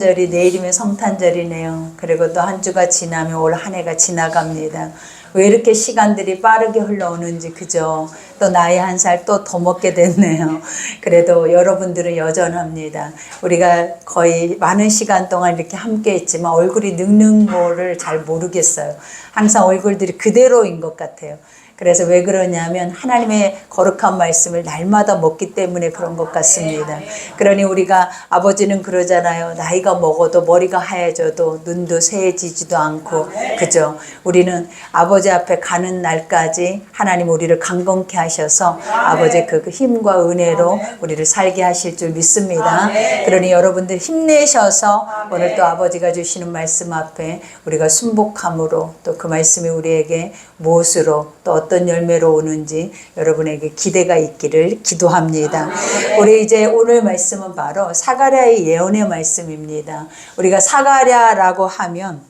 절이 내일이면 성탄절이네요. 그리고 또 한 주가 지나면 올 한 해가 지나갑니다. 왜 이렇게 시간들이 빠르게 흘러오는지 그죠? 또 나이 한 살 또 더 먹게 됐네요. 그래도 여러분들은 여전합니다. 우리가 거의 많은 시간 동안 이렇게 함께 했지만 얼굴이 늙는 거를 잘 모르겠어요. 항상 얼굴들이 그대로인 것 같아요. 그래서 왜 그러냐면 하나님의 거룩한 말씀을 날마다 먹기 때문에 그런 것 같습니다. 그러니 우리가 아버지는 그러잖아요. 나이가 먹어도 머리가 하얘져도 눈도 새해지지도 않고 그죠? 우리는 아버지 앞에 가는 날까지 하나님 우리를 강건케 하셔서 아버지의 그 힘과 은혜로 우리를 살게 하실 줄 믿습니다. 그러니 여러분들 힘내셔서 오늘 또 아버지가 주시는 말씀 앞에 우리가 순복함으로 또 그 말씀이 우리에게 무엇으로 또 어떤 열매로 오는지 여러분에게 기대가 있기를 기도합니다. 우리 이제 오늘 말씀은 바로 사가랴의 예언의 말씀입니다. 우리가 사가랴라고 하면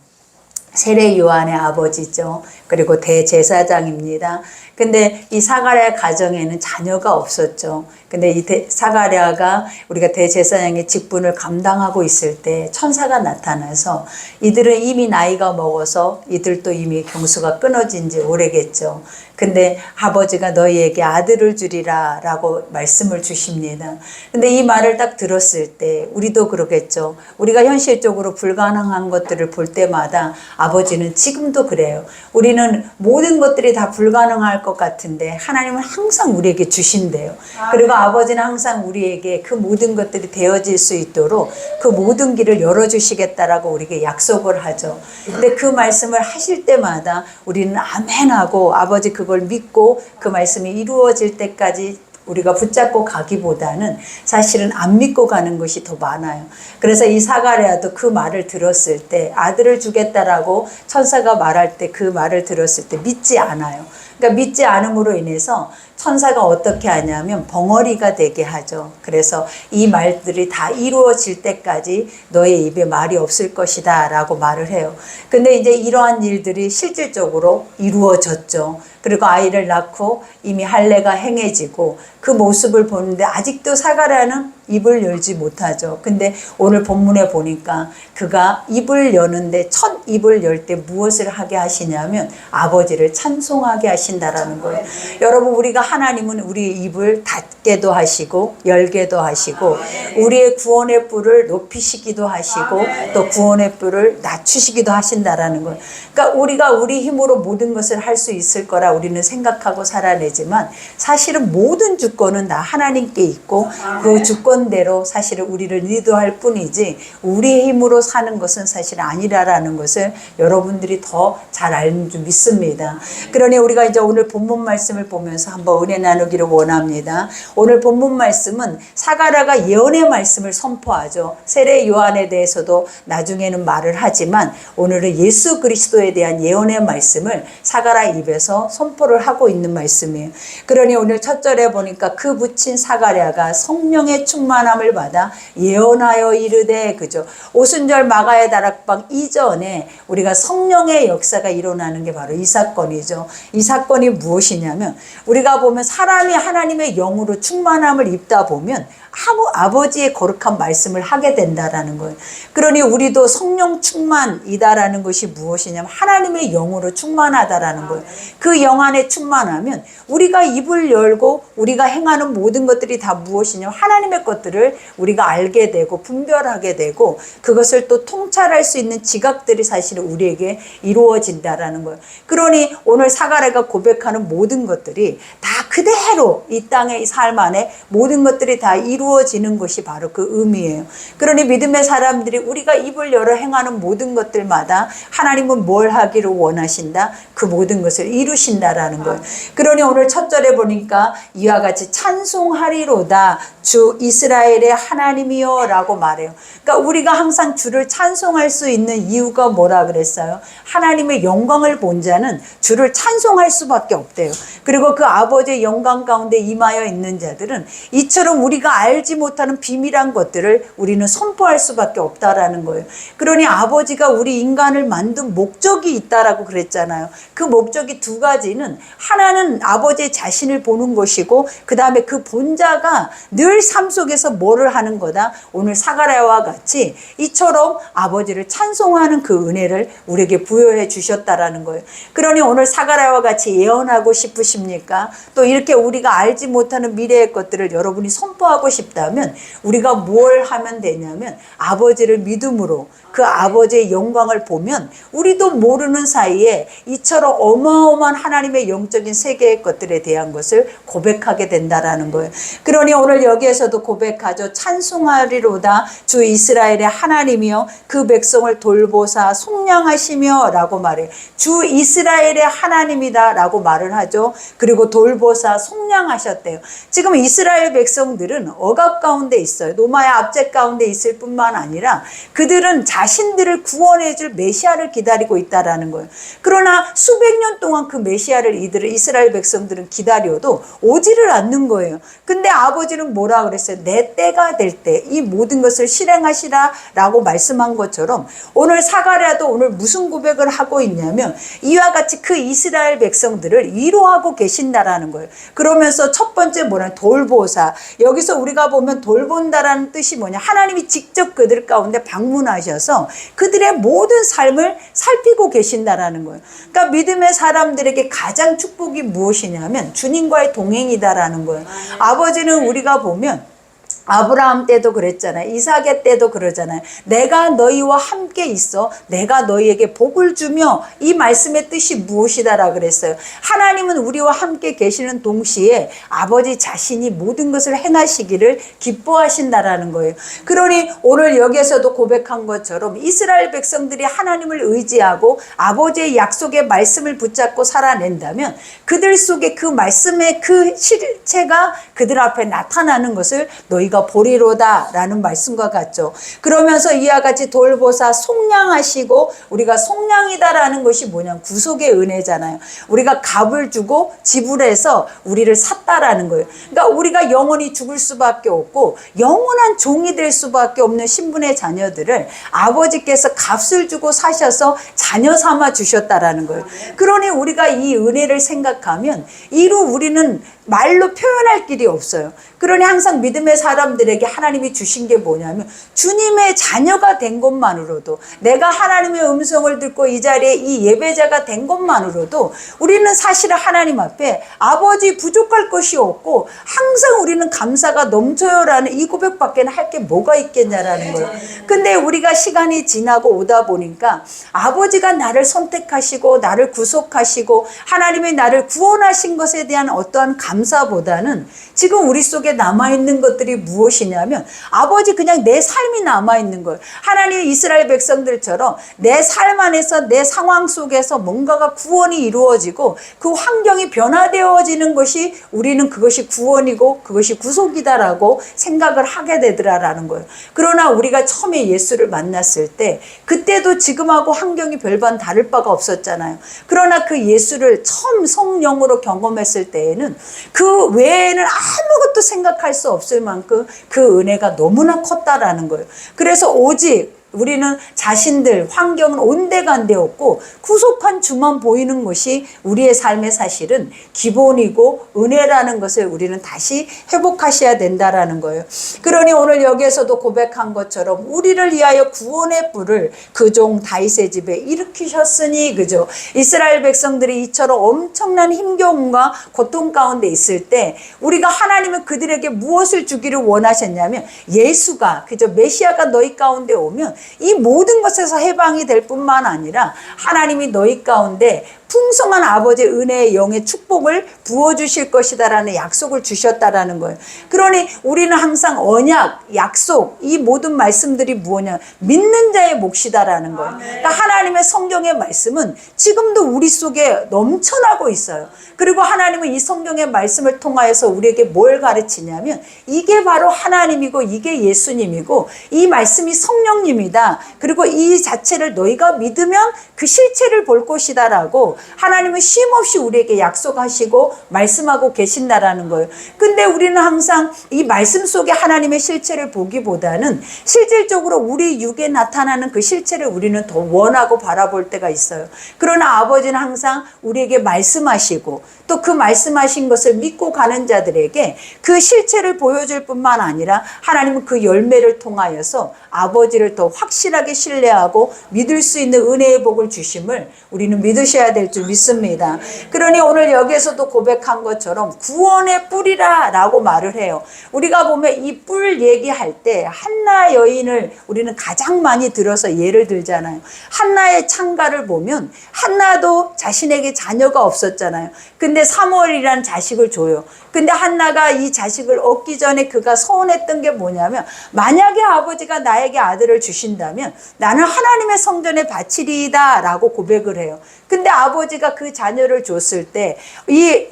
세례 요한의 아버지죠. 그리고 대제사장입니다. 근데 이 사가랴 가정에는 자녀가 없었죠. 근데 이 대- 사가랴가 우리가 대제사장의 직분을 감당하고 있을 때 천사가 나타나서 이들은 이미 나이가 먹어서 이들도 이미 경수가 끊어진 지 오래겠죠. 근데 아버지가 너희에게 아들을 주리라 라고 말씀을 주십니다. 근데 이 말을 딱 들었을 때 우리도 그러겠죠. 우리가 현실적으로 불가능한 것들을 볼 때마다 아버지는 지금도 그래요. 우리는 모든 것들이 다 불가능할 것 같은데 하나님은 항상 우리에게 주신대요. 그리고 아버지는 항상 우리에게 그 모든 것들이 되어질 수 있도록 그 모든 길을 열어주시겠다라고 우리에게 약속을 하죠. 근데 그 말씀을 하실 때마다 우리는 아멘하고 아버지 그걸 믿고 그 말씀이 이루어질 때까지 우리가 붙잡고 가기보다는 사실은 안 믿고 가는 것이 더 많아요. 그래서 이 사가랴도 그 말을 들었을 때 아들을 주겠다라고 천사가 말할 때 그 말을 들었을 때 믿지 않아요. 그러니까 믿지 않음으로 인해서 천사가 어떻게 하냐면 벙어리가 되게 하죠. 그래서 이 말들이 다 이루어질 때까지 너의 입에 말이 없을 것이다 라고 말을 해요. 근데 이제 이러한 일들이 실질적으로 이루어졌죠. 그리고 아이를 낳고 이미 할례가 행해지고 그 모습을 보는데 아직도 사가랴는 입을 열지 못하죠. 근데 오늘 본문에 보니까 그가 입을 여는데 첫 입을 열 때 무엇을 하게 하시냐면 아버지를 찬송하게 하신다라는 거예요. 여러분 우리가 하나님은 우리 입을 닫게도 하시고 열게도 하시고 우리의 구원의 뿔을 높이시기도 하시고 또 구원의 뿔을 낮추시기도 하신다라는 거예요. 그러니까 우리가 우리 힘으로 모든 것을 할 수 있을 거라 우리는 생각하고 살아내지만 사실은 모든 주권은 다 하나님께 있고 그 주권 대로 사실은 우리를 리드할 뿐이지 우리의 힘으로 사는 것은 사실 아니라라는 것을 여러분들이 더 잘 알는 줄 믿습니다. 그러니 우리가 이제 오늘 본문 말씀을 보면서 한번 은혜 나누기를 원합니다. 오늘 본문 말씀은 사가라가 예언의 말씀을 선포하죠. 세례 요한에 대해서도 나중에는 말을 하지만 오늘은 예수 그리스도에 대한 예언의 말씀을 사가라 입에서 선포를 하고 있는 말씀이에요. 그러니 오늘 첫 절에 보니까 그 붙인 사가랴가 성령의 충만 함을 받아 예언하여 이르되 그죠. 오순절 마가의 다락방 이전에 우리가 성령의 역사가 일어나는 게 바로 이 사건이죠. 이 사건이 무엇이냐면 우리가 보면 사람이 하나님의 영으로 충만함을 입다 보면 아무 아버지의 거룩한 말씀을 하게 된다라는 거예요. 그러니 우리도 성령 충만이다라는 것이 무엇이냐면 하나님의 영으로 충만하다라는 거예요. 그 영 안에 충만하면 우리가 입을 열고 우리가 행하는 모든 것들이 다 무엇이냐면 하나님의 것들을 우리가 알게 되고 분별하게 되고 그것을 또 통찰할 수 있는 지각들이 사실은 우리에게 이루어진다라는 거예요. 그러니 오늘 사가랴가 고백하는 모든 것들이 다 그대로 이 땅의 삶 안에 모든 것들이 다 이루 어지는 것이 바로 그 의미예요. 그러니 믿음의 사람들이 우리가 입을 열어 행하는 모든 것들마다 하나님은 뭘 하기를 원하신다? 그 모든 것을 이루신다라는 거예요. 그러니 오늘 첫 절에 보니까 이와 같이 찬송하리로다 주 이스라엘의 하나님이여 라고 말해요. 그러니까 우리가 항상 주를 찬송할 수 있는 이유가 뭐라 그랬어요? 하나님의 영광을 본 자는 주를 찬송할 수밖에 없대요. 그리고 그 아버지의 영광 가운데 임하여 있는 자들은 이처럼 우리가 알 알지 못하는 비밀한 것들을 우리는 선포할 수밖에 없다라는 거예요. 그러니 아버지가 우리 인간을 만든 목적이 있다라고 그랬잖아요. 그 목적이 두 가지는 하나는 아버지의 자신을 보는 것이고 그 다음에 그 본자가 늘 삶 속에서 뭐를 하는 거다. 오늘 사가랴와 같이 이처럼 아버지를 찬송하는 그 은혜를 우리에게 부여해 주셨다라는 거예요. 그러니 오늘 사가랴와 같이 예언하고 싶으십니까? 또 이렇게 우리가 알지 못하는 미래의 것들을 여러분이 선포하고 싶 다면 우리가 뭘 하면 되냐면 아버지를 믿음으로 그 아버지의 영광을 보면 우리도 모르는 사이에 이처럼 어마어마한 하나님의 영적인 세계의 것들에 대한 것을 고백하게 된다라는 거예요. 그러니 오늘 여기에서도 고백하죠. 찬송하리로다 주 이스라엘의 하나님이여 그 백성을 돌보사 속량하시며 라고 말해요. 주 이스라엘의 하나님이다 라고 말을 하죠. 그리고 돌보사 속량하셨대요. 지금 이스라엘 백성들은 억압 가운데 있어요. 노마의 압제 가운데 있을 뿐만 아니라 그들은 자신들을 구원해 줄 메시아를 기다리고 있다라는 거예요. 그러나 수백 년 동안 그 메시아를 이들을 이스라엘 백성들은 기다려도 오지를 않는 거예요. 근데 아버지는 뭐라 그랬어요? 내 때가 될 때 이 모든 것을 실행하시라라고 말씀한 것처럼 오늘 사가랴도 오늘 무슨 고백을 하고 있냐면 이와 같이 그 이스라엘 백성들을 위로하고 계신다라는 거예요. 그러면서 첫 번째 뭐냐 돌보사 여기서 우리가 보면 돌본다라는 뜻이 뭐냐 하나님이 직접 그들 가운데 방문하셔서 그들의 모든 삶을 살피고 계신다라는 거예요. 그러니까 믿음의 사람들에게 가장 축복이 무엇이냐면 주님과의 동행이다라는 거예요. 아버지는 우리가 보면 아브라함 때도 그랬잖아요. 이삭의 때도 그러잖아요. 내가 너희와 함께 있어. 내가 너희에게 복을 주며 이 말씀의 뜻이 무엇이다라 그랬어요. 하나님은 우리와 함께 계시는 동시에 아버지 자신이 모든 것을 행하시기를 기뻐하신다라는 거예요. 그러니 오늘 여기에서도 고백한 것처럼 이스라엘 백성들이 하나님을 의지하고 아버지의 약속의 말씀을 붙잡고 살아낸다면 그들 속에 그 말씀의 그 실체가 그들 앞에 나타나는 것을 너희가 보리로다라는 말씀과 같죠. 그러면서 이와 같이 돌보사 속량하시고 우리가 속량이다라는 것이 뭐냐 구속의 은혜잖아요. 우리가 값을 주고 지불해서 우리를 샀다라는 거예요. 그러니까 우리가 영원히 죽을 수밖에 없고 영원한 종이 될 수밖에 없는 신분의 자녀들을 아버지께서 값을 주고 사셔서 자녀 삼아 주셨다라는 거예요. 그러니 우리가 이 은혜를 생각하면 이루 우리는 말로 표현할 길이 없어요. 그러니 항상 믿음의 사람들에게 하나님이 주신 게 뭐냐면 주님의 자녀가 된 것만으로도 내가 하나님의 음성을 듣고 이 자리에 이 예배자가 된 것만으로도 우리는 사실은 하나님 앞에 아버지 부족할 것이 없고 항상 우리는 감사가 넘쳐요라는 이 고백밖에 할 게 뭐가 있겠냐라는 거예요. 근데 우리가 시간이 지나고 오다 보니까 아버지가 나를 선택하시고 나를 구속하시고 하나님의 나를 구원하신 것에 대한 어떠한 감사보다는 지금 우리 속에 남아있는 것들이 무엇이냐면 아버지 그냥 내 삶이 남아있는 거예요. 하나님 이스라엘 백성들처럼 내 삶 안에서 내 상황 속에서 뭔가가 구원이 이루어지고 그 환경이 변화되어지는 것이 우리는 그것이 구원이고 그것이 구속이다라고 생각을 하게 되더라라는 거예요. 그러나 우리가 처음에 예수를 만났을 때 그때도 지금하고 환경이 별반 다를 바가 없었잖아요. 그러나 그 예수를 처음 성령으로 경험했을 때에는 그 외에는 아 무것도 생각할 수 없을 만큼 그 은혜가 너무나 컸다라는 거예요. 그래서 오직 우리는 자신들, 환경은 온데간데 없고 구속한 주만 보이는 것이 우리의 삶의 사실은 기본이고 은혜라는 것을 우리는 다시 회복하셔야 된다라는 거예요. 그러니 오늘 여기에서도 고백한 것처럼 우리를 위하여 구원의 불을 그 종 다윗의 집에 일으키셨으니 그죠. 이스라엘 백성들이 이처럼 엄청난 힘겨움과 고통 가운데 있을 때 우리가 하나님은 그들에게 무엇을 주기를 원하셨냐면 예수가 그죠 메시아가 너희 가운데 오면 이 모든 것에서 해방이 될 뿐만 아니라 하나님이 너희 가운데 풍성한 아버지의 은혜의 영의 축복을 부어주실 것이다라는 약속을 주셨다라는 거예요. 그러니 우리는 항상 언약, 약속, 이 모든 말씀들이 무엇냐? 믿는 자의 몫이다라는 거예요. 그러니까 하나님의 성경의 말씀은 지금도 우리 속에 넘쳐나고 있어요. 그리고 하나님은 이 성경의 말씀을 통하여서 우리에게 뭘 가르치냐면 이게 바로 하나님이고 이게 예수님이고 이 말씀이 성령님이다. 그리고 이 자체를 너희가 믿으면 그 실체를 볼 것이다라고 하나님은 쉼없이 우리에게 약속하시고 말씀하고 계신다라는 거예요. 근데 우리는 항상 이 말씀 속에 하나님의 실체를 보기보다는 실질적으로 우리 육에 나타나는 그 실체를 우리는 더 원하고 바라볼 때가 있어요. 그러나 아버지는 항상 우리에게 말씀하시고 또 그 말씀하신 것을 믿고 가는 자들에게 그 실체를 보여줄 뿐만 아니라 하나님은 그 열매를 통하여서 아버지를 더 확실하게 신뢰하고 믿을 수 있는 은혜의 복을 주심을 우리는 믿으셔야 될 줄 믿습니다. 그러니 오늘 여기에서도 고백한 것처럼 구원의 뿌리라 라고 말을 해요. 우리가 보면 이 뿔 얘기할 때 한나 여인을 우리는 가장 많이 들어서 예를 들잖아요. 한나의 창가를 보면 한나도 자신에게 자녀가 없었잖아요. 근데 사무엘이라는 자식을 줘요. 근데 한나가 이 자식을 얻기 전에 그가 서운했던 게 뭐냐면 만약에 아버지가 나 에게 아들을 주신다면 나는 하나님의 성전에 바치리이다 라고 고백을 해요. 근데 아버지가 그 자녀를 줬을 때 이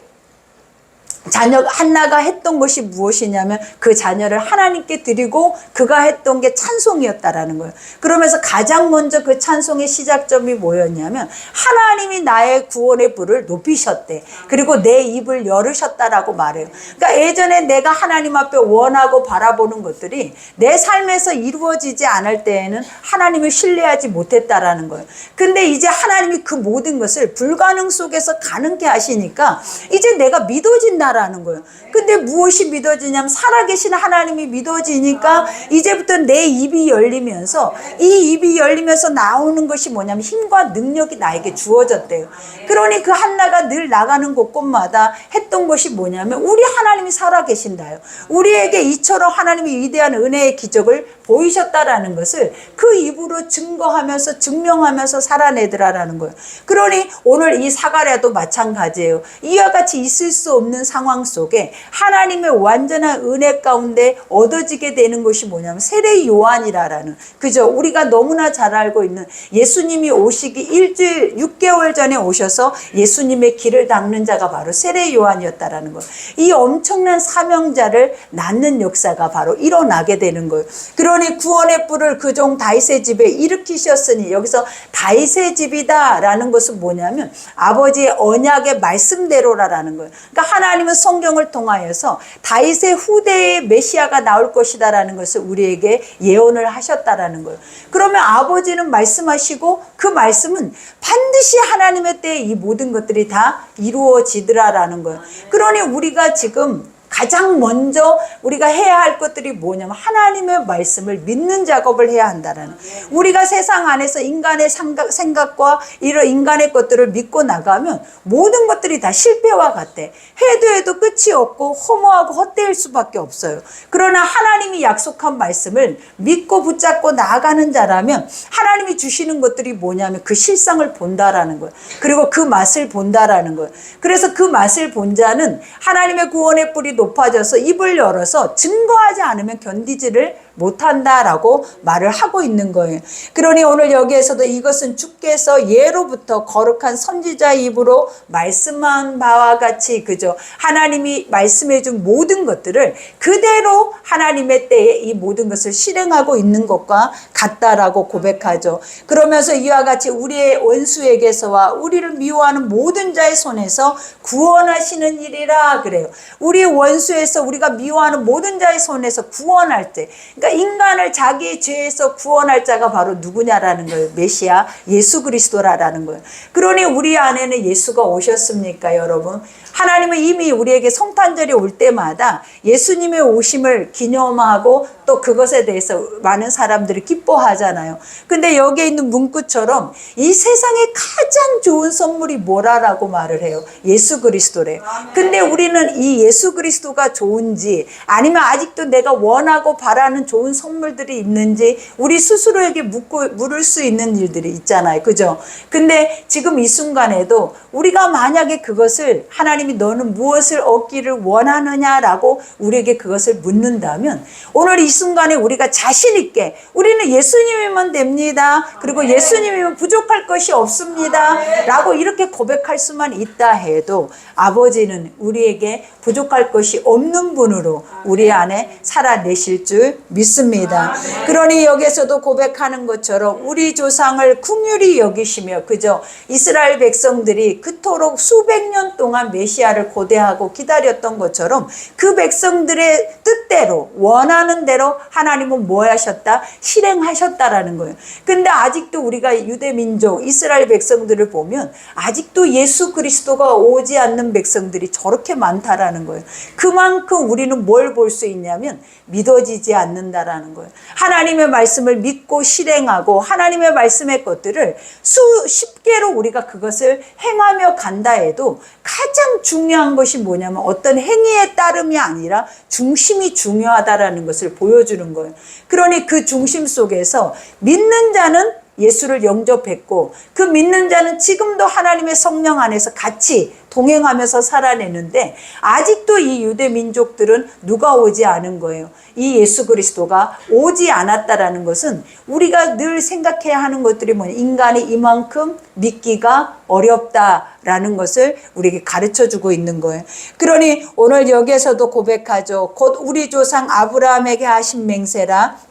자녀 한나가 했던 것이 무엇이냐면 그 자녀를 하나님께 드리고 그가 했던 게 찬송이었다라는 거예요. 그러면서 가장 먼저 그 찬송의 시작점이 뭐였냐면 하나님이 나의 구원의 불을 높이셨대. 그리고 내 입을 열으셨다라고 말해요. 그러니까 예전에 내가 하나님 앞에 원하고 바라보는 것들이 내 삶에서 이루어지지 않을 때에는 하나님을 신뢰하지 못했다라는 거예요. 근데 이제 하나님이 그 모든 것을 불가능 속에서 가능케 하시니까 이제 내가 믿어진다라 는 거예요. 근데 무엇이 믿어지냐면 살아계신 하나님이 믿어지니까 이제부터 내 입이 열리면서 이 입이 열리면서 나오는 것이 뭐냐면 힘과 능력이 나에게 주어졌대요. 그러니 그 한나가 늘 나가는 곳곳마다 했던 것이 뭐냐면 우리 하나님이 살아계신다요. 우리에게 이처럼 하나님이 위대한 은혜의 기적을 보이셨다라는 것을 그 입으로 증거하면서 증명하면서 살아내더라라는 거예요. 그러니 오늘 이 사가랴도 마찬가지예요. 이와 같이 있을 수 없는 상황 속에 하나님의 완전한 은혜 가운데 얻어지게 되는 것이 뭐냐면 세례 요한이라라는 그죠? 우리가 너무나 잘 알고 있는 예수님이 오시기 일주일 6개월 전에 오셔서 예수님의 길을 닦는 자가 바로 세례 요한이었다라는 거예요. 이 엄청난 사명자를 낳는 역사가 바로 일어나게 되는 거예요. 그러 니 구원의 뿔을 그 종 다윗의 집에 일으키셨으니 여기서 다윗의 집이다라는 것은 뭐냐면 아버지의 언약의 말씀대로라라는 거예요. 그러니까 하나님은 성경을 통하여서 다윗의 후대의 메시아가 나올 것이다라는 것을 우리에게 예언을 하셨다라는 거예요. 그러면 아버지는 말씀하시고 그 말씀은 반드시 하나님의 때에 이 모든 것들이 다 이루어지더라라는 거예요. 그러니 우리가 지금 가장 먼저 우리가 해야 할 것들이 뭐냐면 하나님의 말씀을 믿는 작업을 해야 한다라는. 우리가 세상 안에서 인간의 생각, 생각 과 이런 인간의 것들을 믿고 나가면 모든 것들이 다 실패와 같대 해도 해도 끝이 없고 허무하고 헛되일 수밖에 없어요. 그러나 하나님이 약속한 말씀을 믿고 붙잡고 나아가는 자라면 하나님이 주시는 것들이 뭐냐면 그 실상을 본다라는 거예요. 그리고 그 맛을 본다라는 거예요. 그래서 그 맛을 본 자는 하나님의 구원의 뿌리 높아져서 입을 열어서 증거하지 않으면 견디지를 못한다라고 말을 하고 있는 거예요. 그러니 오늘 여기에서도 이것은 주께서 예로부터 거룩한 선지자 입으로 말씀한 바와 같이 그죠. 하나님이 말씀해 준 모든 것들을 그대로 하나님의 때에 이 모든 것을 실행하고 있는 것과 같다라고 고백하죠. 그러면서 이와 같이 우리의 원수에게서와 우리를 미워하는 모든 자의 손에서 구원하시는 일이라 그래요. 우리 원 수에서 우리가 미워하는 모든 자의 손에서 구원할 때 그러니까 인간을 자기의 죄에서 구원할 자가 바로 누구냐라는 거예요. 메시아 예수 그리스도라라는 거예요. 그러니 우리 안에는 예수가 오셨습니까, 여러분? 하나님은 이미 우리에게 성탄절이 올 때마다 예수님의 오심을 기념하고 또 그것에 대해서 많은 사람들이 기뻐하잖아요. 근데 여기에 있는 문구처럼 이 세상에 가장 좋은 선물이 뭐라라고 말을 해요. 예수 그리스도래요. 근데 우리는 이 예수 그리스도 가 좋은지 아니면 아직도 내가 원하고 바라는 좋은 선물들이 있는지 우리 스스로에게 묻고 물을 수 있는 일들이 있잖아요. 그죠? 근데 지금 이 순간에도 우리가 만약에 그것을 하나님이 너는 무엇을 얻기를 원하느냐라고 우리에게 그것을 묻는다면 오늘 이 순간에 우리가 자신 있게 우리는 예수님이면 됩니다. 그리고 예수님이면 부족할 것이 없습니다. 라고 이렇게 고백할 수만 있다 해도 아버지는 우리에게 부족할 것이 없는 분으로 우리 안에 살아내실 줄 믿습니다. 그러니 여기서도 고백하는 것처럼 우리 조상을 궁휼히 여기시며 그저 이스라엘 백성들이 그토록 수백 년 동안 메시아를 고대하고 기다렸던 것처럼 그 백성들의 뜻대로 원하는 대로 하나님은 뭐 하셨다? 실행하셨다라는 거예요. 근데 아직도 우리가 유대 민족 이스라엘 백성들을 보면 아직도 예수 그리스도가 오지 않는 백성들이 저렇게 많다라는 거예요. 그만큼 우리는 뭘 볼 수 있냐면 믿어지지 않는다라는 거예요. 하나님의 말씀을 믿고 실행하고 하나님의 말씀의 것들을 수십 개로 우리가 그것을 행하며 간다 해도 가장 중요한 것이 뭐냐면 어떤 행위에 따름이 아니라 중심이 중요하다라는 것을 보여주는 거예요. 그러니 그 중심 속에서 믿는 자는 예수를 영접했고 그 믿는 자는 지금도 하나님의 성령 안에서 같이 동행하면서 살아내는데 아직도 이 유대 민족들은 누가 오지 않은 거예요. 이 예수 그리스도가 오지 않았다라는 것은 우리가 늘 생각해야 하는 것들이 뭐냐. 인간이 이만큼 믿기가 어렵다라는 것을 우리에게 가르쳐 주고 있는 거예요. 그러니 오늘 여기에서도 고백하죠. 곧 우리 조상 아브라함에게 하신 맹세라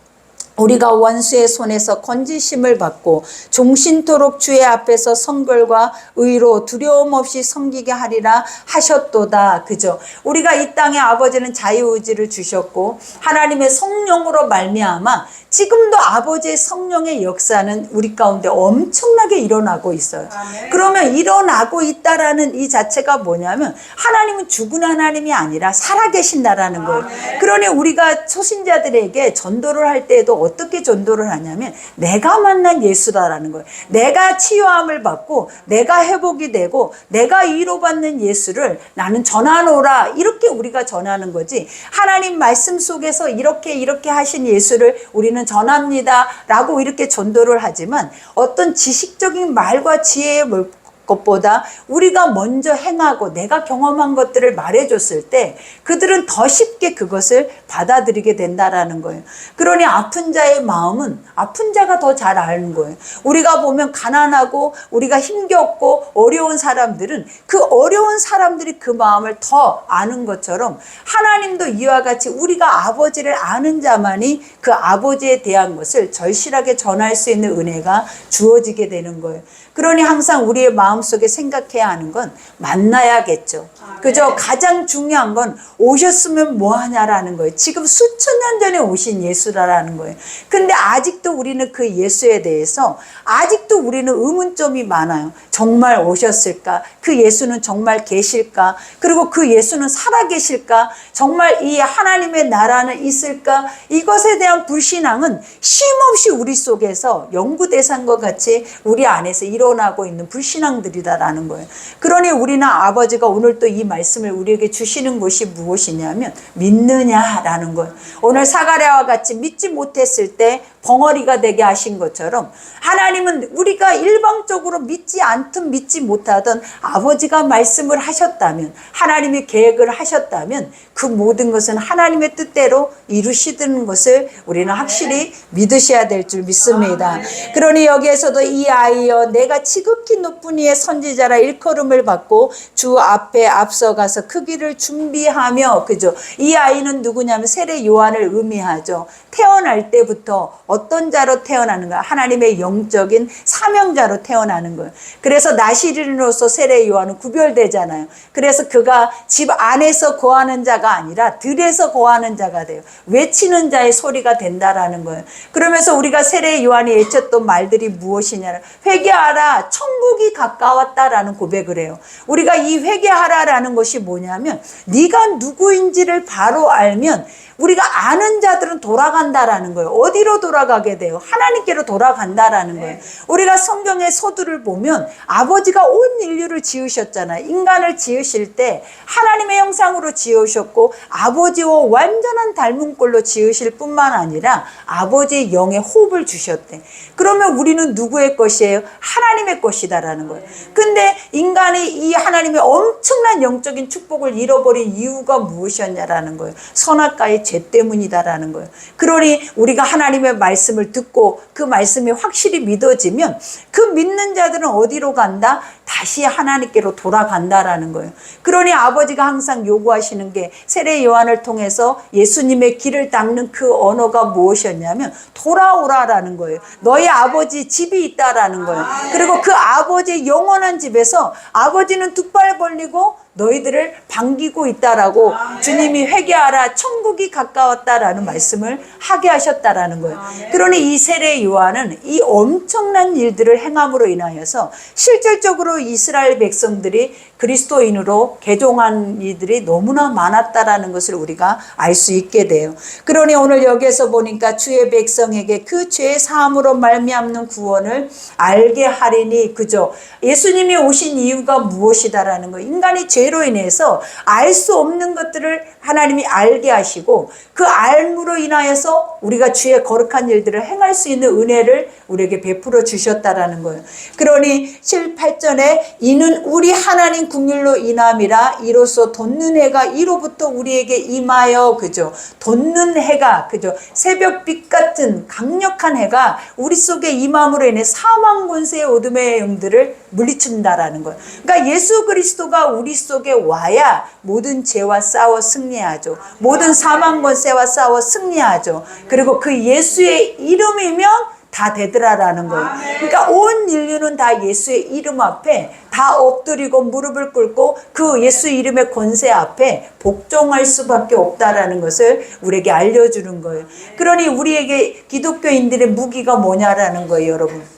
우리가 원수의 손에서 건지심을 받고 종신토록 주의 앞에서 성결과 의로 두려움 없이 섬기게 하리라 하셨도다. 그죠? 우리가 이 땅에 아버지는 자유의지를 주셨고 하나님의 성령으로 말미암아 지금도 아버지의 성령의 역사는 우리 가운데 엄청나게 일어나고 있어요. 그러면 일어나고 있다라는 이 자체가 뭐냐면 하나님은 죽은 하나님이 아니라 살아계신다라는 거예요. 그러니 우리가 초신자들에게 전도를 할 때에도 어떻게 전도를 하냐면 내가 만난 예수다라는 거예요. 내가 치유함을 받고 내가 회복이 되고 내가 위로받는 예수를 나는 전하노라 이렇게 우리가 전하는 거지. 하나님 말씀 속에서 이렇게 이렇게 하신 예수를 우리는 전합니다라고 이렇게 전도를 하지만 어떤 지식적인 말과 지혜의 물- 것보다 우리가 먼저 행하고 내가 경험한 것들을 말해줬을 때 그들은 더 쉽게 그것을 받아들이게 된다라는 거예요. 그러니 아픈 자의 마음은 아픈 자가 더 잘 아는 거예요. 우리가 보면 가난하고 우리가 힘겹고 어려운 사람들은 그 어려운 사람들이 그 마음을 더 아는 것처럼 하나님도 이와 같이 우리가 아버지를 아는 자만이 그 아버지에 대한 것을 절실하게 전할 수 있는 은혜가 주어지게 되는 거예요. 그러니 항상 우리의 마음속에 생각해야 하는 건 만나야겠죠. 그죠? 가장 중요한 건 오셨으면 뭐 하냐라는 거예요. 지금 수천 년 전에 오신 예수라라는 거예요. 근데 아직도 우리는 그 예수에 대해서 아직도 우리는 의문점이 많아요. 정말 오셨을까? 그 예수는 정말 계실까? 그리고 그 예수는 살아 계실까? 정말 이 하나님의 나라는 있을까? 이것에 대한 불신앙은 쉼없이 우리 속에서 연구 대상과 같이 우리 안에서 일어나고 있는 불신앙들이다라는 거예요. 그러니 우리는 아버지가 오늘 또 이 말씀을 우리에게 주시는 것이 무엇이냐면 믿느냐라는 거예요. 오늘 사가랴와 같이 믿지 못했을 때 벙어리가 되게 하신 것처럼 하나님은 우리가 일방적으로 믿지 않든 믿지 못하든 아버지가 말씀을 하셨다면 하나님이 계획을 하셨다면 그 모든 것은 하나님의 뜻대로 이루시는 것을 우리는 확실히 믿으셔야 될 줄 믿습니다. 그러니 여기에서도 이 아이여 내가 지극히 높은 이의 선지자라 일컬음을 받고 주 앞에 앞서가서 크기를 준비하며 그죠? 이 아이는 누구냐면 세례 요한을 의미하죠. 태어날 때부터 어떤 자로 태어나는가? 하나님의 영적인 사명자로 태어나는 거예요. 그래서 나시린으로서 세례 요한은 구별되잖아요. 그래서 그가 집 안에서 거하는 자가 아니라 들에서 거하는 자가 돼요. 외치는 자의 소리가 된다라는 거예요. 그러면서 우리가 세례 요한이 외쳤던 말들이 무엇이냐? 회개하라, 천국이 가까웠다라는 고백을 해요. 우리가 이 회개하라라는 것이 뭐냐면 네가 누구인지를 바로 알면 우리가 아는 자들은 돌아간다라는 거예요. 어디로 돌아가게 돼요? 하나님께로 돌아간다라는 거예요. 우리가 성경의 서두를 보면 아버지가 온 인류를 지으셨잖아요. 인간을 지으실 때 하나님의 형상으로 지으셨고 아버지와 완전한 닮은 꼴로 지으실 뿐만 아니라 아버지의 영의 호흡을 주셨대. 그러면 우리는 누구의 것이에요? 하나님의 것이다라는 거예요. 근데 인간이 이 하나님의 엄청난 영적인 축복을 잃어버린 이유가 무엇이었냐라는 거예요. 선악과의 죄 때문이다라는 거예요. 그러니 우리가 하나님의 말씀을 듣고 그 말씀이 확실히 믿어지면 그 믿는 자들은 어디로 간다? 다시 하나님께로 돌아간다라는 거예요. 그러니 아버지가 항상 요구하시는 게 세례 요한을 통해서 예수님의 길을 닦는 그 언어가 무엇이었냐면 돌아오라라는 거예요. 너희 아버지 집이 있다라는 거예요. 그리고 그 아버지의 영원한 집에서 아버지는 두팔 벌리고 너희들을 반기고 있다라고 주님이 회개하라 천국이 가까웠다라는 말씀을 하게 하셨다라는 거예요. 그러니 이 세례 요한은 이 엄청난 일들을 행함으로 인하여서 실질적으로 이스라엘 백성들이 그리스도인으로 개종한 이들이 너무나 많았다라는 것을 우리가 알 수 있게 돼요. 그러니 오늘 여기에서 보니까 주의 백성에게 그죄 사함으로 말미암는 구원을 알게 하리니 그죠. 예수님이 오신 이유가 무엇이다라는 거. 인간이 죄로 인해서 알 수 없는 것들을 하나님이 알게 하시고 그 알므로 인하여서 우리가 주의 거룩한 일들을 행할 수 있는 은혜를 우리에게 베풀어 주셨다라는 거예요. 그러니 7, 8절에 이는 우리 하나님 국률로 인함이라 이로써 돋는 해가 이로부터 우리에게 임하여 그죠. 돋는 해가 그죠. 새벽빛 같은 강력한 해가 우리 속에 임함으로 인해 사망 권세의 어둠의 영들을 물리친다라는 거예요. 그러니까 예수 그리스도가 우리 속에 와야 모든 죄와 싸워 승리 하죠. 모든 사망 권세와 싸워 승리하죠. 그리고 그 예수의 이름이면 다 되더라라는 거예요. 그러니까 온 인류는 다 예수의 이름 앞에 다 엎드리고 무릎을 꿇고 그 예수 이름의 권세 앞에 복종할 수밖에 없다라는 것을 우리에게 알려주는 거예요. 그러니 우리에게 기독교인들의 무기가 뭐냐라는 거예요, 여러분.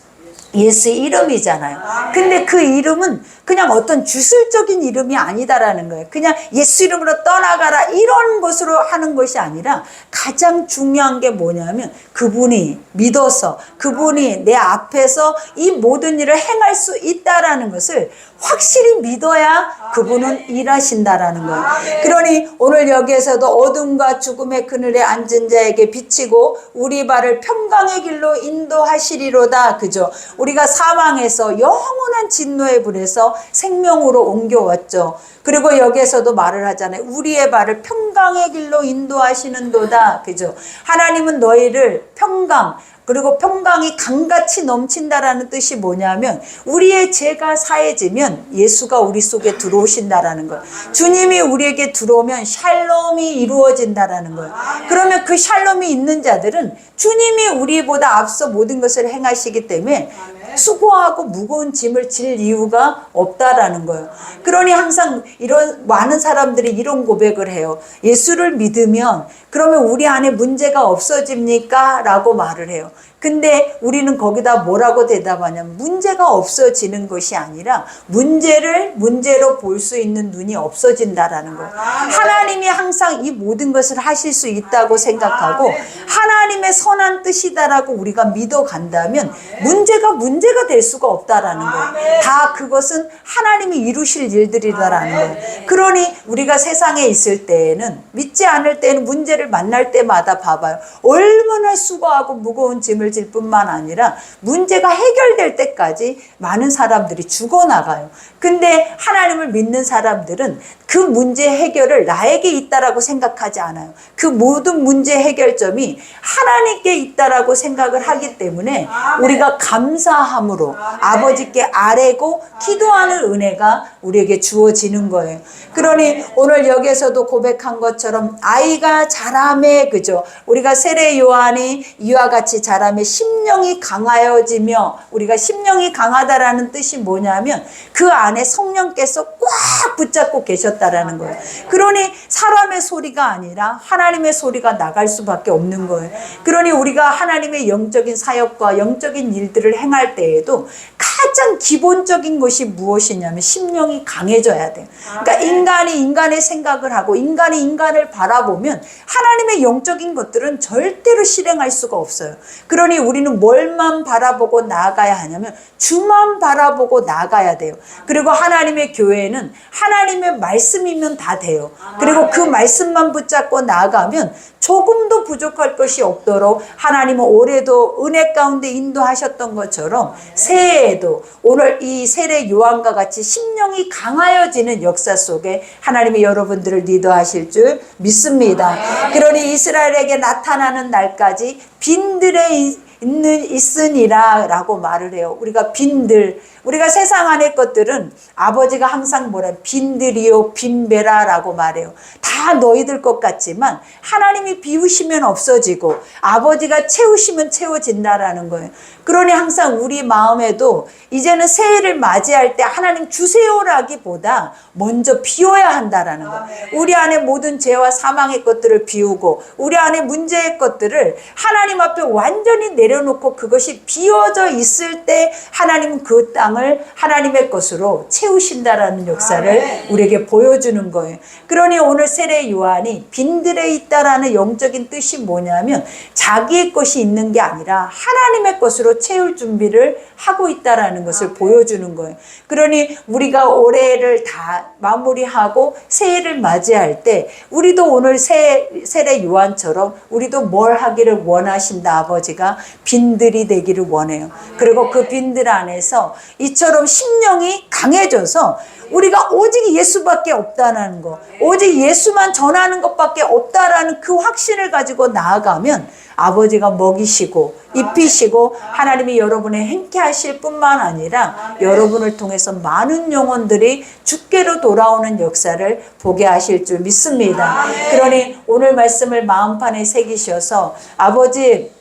예수 이름이잖아요. 근데 그 이름은 그냥 어떤 주술적인 이름이 아니다라는 거예요. 그냥 예수 이름으로 떠나가라 이런 것으로 하는 것이 아니라 가장 중요한 게 뭐냐면 그분이 믿어서 그분이 내 앞에서 이 모든 일을 행할 수 있다라는 것을 확실히 믿어야 그분은 일하신다라는 거예요. 그러니 오늘 여기에서도 어둠과 죽음의 그늘에 앉은 자에게 비치고 우리 발을 평강의 길로 인도하시리로다. 그죠? 우리가 사망에서 영원한 진노의 불에서 생명으로 옮겨왔죠. 그리고 여기에서도 말을 하잖아요. 우리의 발을 평강의 길로 인도하시는도다. 그죠? 하나님은 너희를 평강, 그리고 평강이 강같이 넘친다라는 뜻이 뭐냐면 우리의 죄가 사해지면 예수가 우리 속에 들어오신다라는 거예요. 주님이 우리에게 들어오면 샬롬이 이루어진다라는 거예요. 그러면 그 샬롬이 있는 자들은 주님이 우리보다 앞서 모든 것을 행하시기 때문에 수고하고 무거운 짐을 질 이유가 없다라는 거예요. 그러니 항상 이런 많은 사람들이 이런 고백을 해요. 예수를 믿으면 그러면 우리 안에 문제가 없어집니까? 라고 말을 해요. 근데 우리는 거기다 뭐라고 대답하냐면 문제가 없어지는 것이 아니라 문제를 문제로 볼 수 있는 눈이 없어진다라는 거예요. 하나님이 항상 이 모든 것을 하실 수 있다고 생각하고 하나님의 선한 뜻이다라고 우리가 믿어 간다면 문제가 문제가 될 수가 없다라는 거예요. 다 그것은 하나님이 이루실 일들이다라는 거예요. 그러니 우리가 세상에 있을 때에는 믿지 않을 때는 문제를 만날 때마다 봐봐요. 얼마나 수고하고 무거운 짐을 질 뿐만 아니라 문제가 해결될 때까지 많은 사람들이 죽어나가요. 근데 하나님을 믿는 사람들은 그 문제 해결을 나에게 있다라고 생각하지 않아요. 그 모든 문제 해결점이 하나님께 있다라고 생각을 하기 때문에 우리가 감사함으로 아버지께 아뢰고 기도하는 은혜가 우리에게 주어지는 거예요. 그러니 오늘 여기에서도 고백한 것처럼 아이가 자람에 그죠? 우리가 세례 요한이 이와 같이 자람에 심령이 강하여지며 우리가 심령이 강하다라는 뜻이 뭐냐면 그 안에 성령께서 꽉 붙잡고 계셨다라는 거예요. 그러니 사람의 소리가 아니라 하나님의 소리가 나갈 수밖에 없는 거예요. 그러니 우리가 하나님의 영적인 사역과 영적인 일들을 행할 때에도 가장 기본적인 것이 무엇이냐면 심령이 강해져야 돼요. 그러니까 인간이 인간의 생각을 하고 인간이 인간을 바라보면 하나님의 영적인 것들은 절대로 실행할 수가 없어요. 그러니 우리는 뭘만 바라보고 나아가야 하냐면 주만 바라보고 나아가야 돼요. 그리고 하나님의 교회는 하나님의 말씀이면 다 돼요. 그리고 그 말씀만 붙잡고 나아가면 조금도 부족할 것이 없도록 하나님은 올해도 은혜 가운데 인도하셨던 것처럼 새해에도 우리도 오늘 이 세례 요한과 같이 심령이 강하여지는 역사 속에 하나님이 여러분들을 리더하실 줄 믿습니다. 그러니 이스라엘에게 나타나는 날까지 빈들에 이- 있는 있으니라라고 말을 해요. 우리가 빈들 우리가 세상 안의 것들은 아버지가 항상 뭐래 빈들이요 빈배라라고 말해요. 다 너희들 것 같지만 하나님이 비우시면 없어지고 아버지가 채우시면 채워진다라는 거예요. 그러니 항상 우리 마음에도 이제는 새해를 맞이할 때 하나님 주세요라기보다 먼저 비워야 한다라는 거예요. 우리 안에 모든 죄와 사망의 것들을 비우고 우리 안에 문제의 것들을 하나님 앞에 완전히 내려놓고 그것이 비워져 있을 때 하나님은 그 땅을 하나님의 것으로 채우신다라는 역사를 우리에게 보여주는 거예요. 그러니 오늘 세례 요한이 빈들에 있다라는 영적인 뜻이 뭐냐면 자기의 것이 있는 게 아니라 하나님의 것으로 채울 준비를 하고 있다라는 것을 보여주는 거예요. 그러니 우리가 올해를 다 마무리하고 새해를 맞이할 때 우리도 오늘 새, 세례 요한처럼 우리도 뭘 하기를 원하신다 아버지가 빈들이 되기를 원해요. 그리고 그 빈들 안에서 이처럼 심령이 강해져서 우리가 오직 예수밖에 없다라는 거, 오직 예수만 전하는 것밖에 없다라는 그 확신을 가지고 나아가면 아버지가 먹이시고 입히시고 하나님이 여러분의 행케 하실 뿐만 아니라 여러분을 통해서 많은 영혼들이 주께로 돌아오는 역사를 보게 하실 줄 믿습니다. 그러니 오늘 말씀을 마음판에 새기셔서 아버지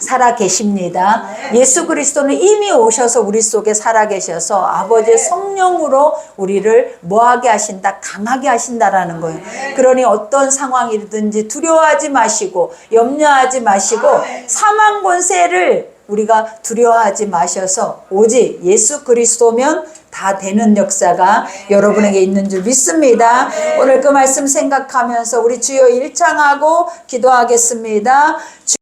살아 계십니다. 예수 그리스도는 이미 오셔서 우리 속에 살아 계셔서 아버지의 성령으로 우리를 뭐하게 하신다? 강하게 하신다라는 거예요. 그러니 어떤 상황이든지 두려워하지 마시고 염려하지 마시고 사망 권세를 우리가 두려워하지 마셔서 오직 예수 그리스도면 다 되는 역사가 여러분에게 있는 줄 믿습니다. 오늘 그 말씀 생각하면서 우리 주여 일창하고 기도하겠습니다.